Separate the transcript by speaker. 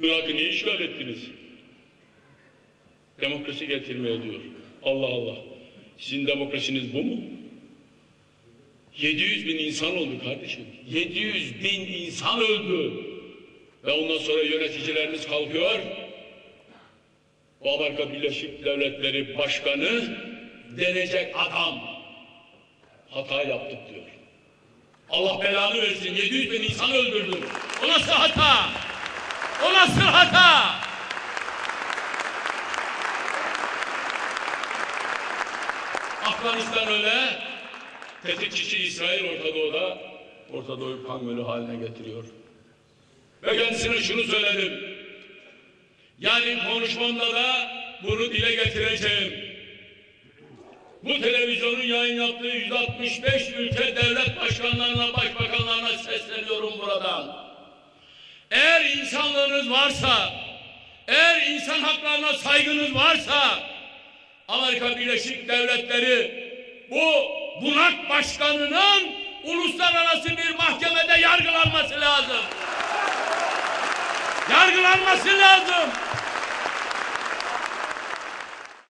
Speaker 1: Irak'ı niye işgal ettiniz? Demokrasi getirmeye diyor. Allah Allah. Sizin demokrasiniz bu mu? 700 bin insan oldu kardeşim. 700 bin insan öldü. Ve ondan sonra yöneticilerimiz kalkıyor. Bu Amerika Birleşik Devletleri Başkanı denecek adam. Hata yaptık diyor. Allah belanı versin. 700 bin insan öldürdü. O nasıl hata? Nasıl hata? Afganistan öyle, tetikçisi İsrail Orta Doğu'da, Orta Doğu'yu kan gölü haline getiriyor. Ve kendisine şunu söyledim. Yani konuşmamda da bunu dile getireceğim. Bu televizyonun yayın yaptığı 165 ülke devlet başkanlarına, başbakanlarına sesleniyorum buradan. Eğer insanlığınız varsa, eğer insan haklarına saygınız varsa, Amerika Birleşik Devletleri bu bunak başkanının uluslararası bir mahkemede yargılanması lazım. Yargılanması lazım.